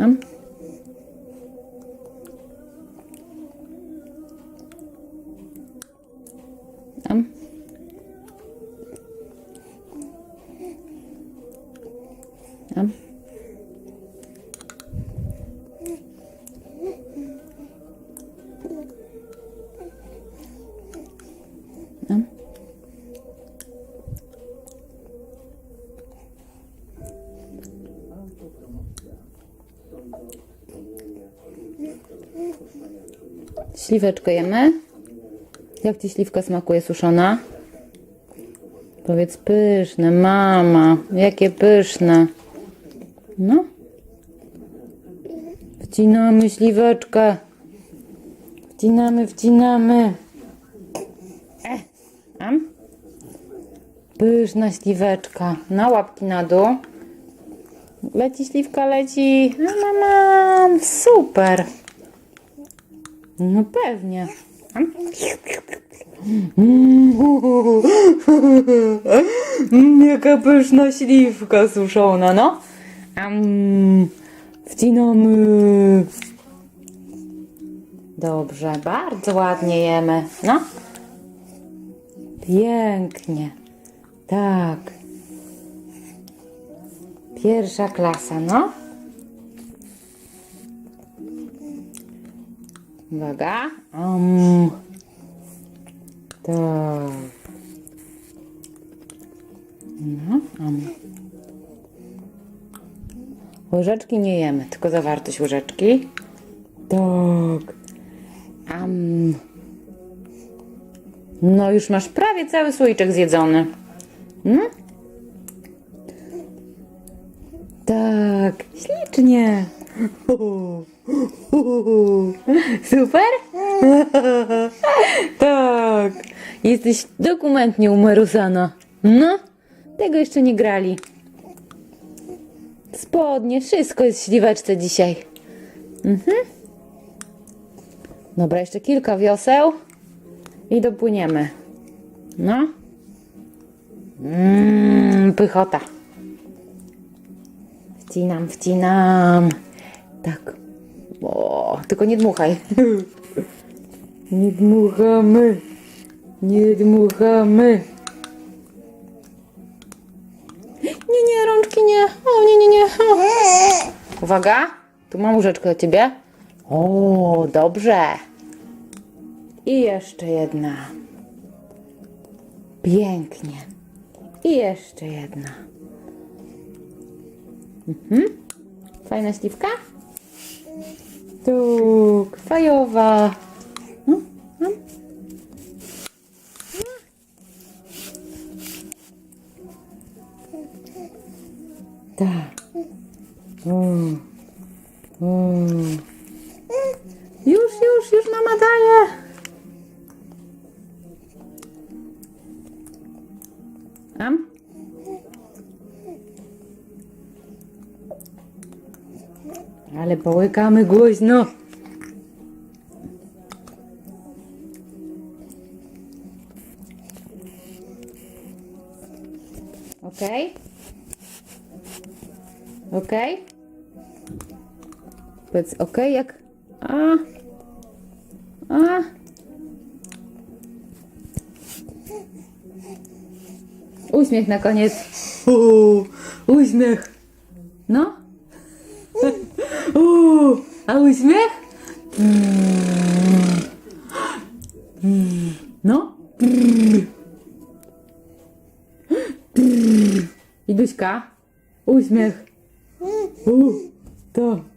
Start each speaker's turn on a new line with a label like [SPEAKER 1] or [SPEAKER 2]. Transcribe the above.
[SPEAKER 1] Tam. Tam. Tam. Tam. Śliweczkę jemy? Jak ci śliwka smakuje suszona? Powiedz pyszne, mama. Jakie pyszne. No. Wcinamy śliweczkę. Wcinamy, wcinamy. E, am? Pyszna śliweczka. Na łapki na dół. Leci śliwka, leci. No, mama, super. No pewnie. Mm, jaka pyszna śliwka suszona, no. Am, wcinamy. Dobrze, bardzo ładnie jemy. No. Pięknie. Tak. Pierwsza klasa, no. Uwaga. Um. Tak. No, um. Łyżeczki nie jemy, tylko zawartość łyżeczki. Tak. Am. No już masz prawie cały słoiczek zjedzony. No? Tak, ślicznie. Super? tak. Jesteś dokumentnie umarusana. No, tego jeszcze nie grali. Spodnie, wszystko jest śliweczce dzisiaj. Mhm. Dobra, jeszcze kilka wioseł i dopłyniemy. No. Mmm, pychota. Wcinam, wcinam. Tak. O, tylko nie dmuchaj. nie dmuchamy. Nie dmuchamy. Nie, nie, rączki nie. O, nie, nie, nie. O. Uwaga. Tu mam łyżeczkę do ciebie. O, dobrze. I jeszcze jedna. Pięknie. I jeszcze jedna. Mhm. Fajna śliwka? Tuk, fajowa. No, no. Tak. O. O. Już, już, już mama daje. Tam? Ale połykamy głośno. Okej? Okej? Powiedz okej, jak... A... A... Uśmiech na koniec. Uuu, uśmiech. No. Uuu, a uśmiech? Mm. Mm. No. I Duśka. Uśmiech. Uuu, to.